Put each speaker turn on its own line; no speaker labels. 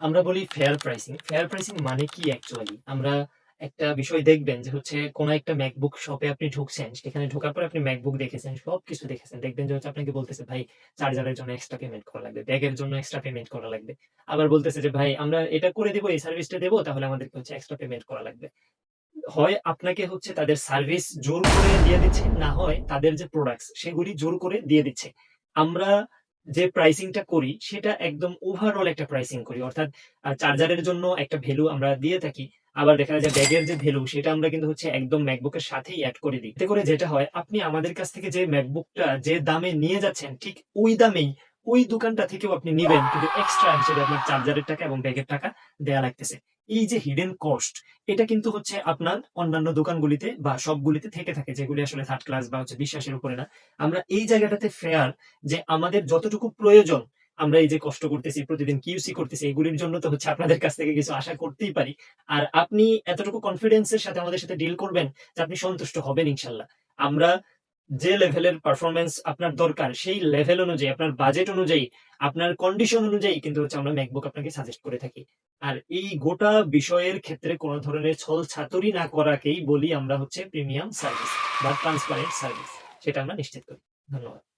আমরা বলি fair pricing fair pricing মানে কি অ্যাকচুয়ালি আমরা একটা বিষয় দেখবেন যে হচ্ছে কোন একটা ম্যাকবুক শপে আপনি ঢুকছেন, সেখানে ঢোকার পর আপনি ম্যাকবুক দেখেছেন, সবকিছু দেখেছেন। দেখবেন যে হচ্ছে আপনাকে বলতেছে, ভাই চার্জারের জন্য এক্সট্রা পেমেন্ট করা লাগবে, ব্যাগের জন্য এক্সট্রা পেমেন্ট করা লাগবে। আবার বলতেছে যে, ভাই, আমরা এটা করে দেবো, এই সার্ভিসটা দেবো, তাহলে আমাদেরকে হচ্ছে এক্সট্রা পেমেন্ট করা লাগবে। হয় আপনাকে হচ্ছে তাদের সার্ভিস জোর করে দিয়ে দিচ্ছে, না হয় তাদের যে প্রোডাক্টস সেগুলি জোর করে দিয়ে দিচ্ছে। আমরা যে প্রাইসিংটা করি, সেটা একদম ওভারঅল একটা প্রাইসিং করি। অর্থাৎ চার্জারের জন্য একটা ভ্যালু আমরা দিয়ে থাকি। আবার দেখা যায় ব্যাগের যে ভ্যালু সেটা আমরা কিন্তু হচ্ছে একদম ম্যাকবুকের সাথেই অ্যাড করে দিই। এতে করে যেটা হয়, আপনি আমাদের কাছ থেকে যে ম্যাকবুকটা যে দামে নিয়ে যাচ্ছেন, ঠিক ওই দামেই ওই দোকানটা থেকেও আপনি নিবেন, কিন্তু এক্সট্রা হিসেবে আপনার চার্জারের টাকা এবং ব্যাগের টাকা দেয়া লাগতেছে। এই যে হিডেন কস্ট এটা কিন্তু হচ্ছে আপনার অন্যান্য দোকানগুলিতে বা সবগুলিতে থেকে থাকে, যেগুলি আসলে থার্ড ক্লাস বা হচ্ছে বিশ্বাসের উপরে না। আমরা এই জায়গাটাতে ফেয়ার যে আমাদের যতটুকু প্রয়োজন, আমরা এই যে কষ্ট করতেছি, প্রতিদিন কিউসি করতেছি, এগুলির জন্য তো হচ্ছে আপনাদের কাছ থেকে কিছু আশা করতেই পারি। আর আপনি এতটুকু কনফিডেন্সের সাথে আমাদের সাথে ডিল করবেন যে আপনি সন্তুষ্ট হবেন ইনশাল্লাহ। আমরা যে লেভেলের পারফরমেন্স আপনার দরকার, সেই লেভেল অনুযায়ী, আপনার বাজেট অনুযায়ী, আপনার কন্ডিশন অনুযায়ী কিন্তু হচ্ছে আমরা ম্যাকবুক আপনাকে সাজেস্ট করে থাকি। আর এই গোটা বিষয়ের ক্ষেত্রে কোনো ধরনের ছল ছাতুরি না করাকেই বলি আমরা হচ্ছে প্রিমিয়াম সার্ভিস বা ট্রান্সপারেন্ট সার্ভিস সেটা আমরা নিশ্চিত করি। ধন্যবাদ।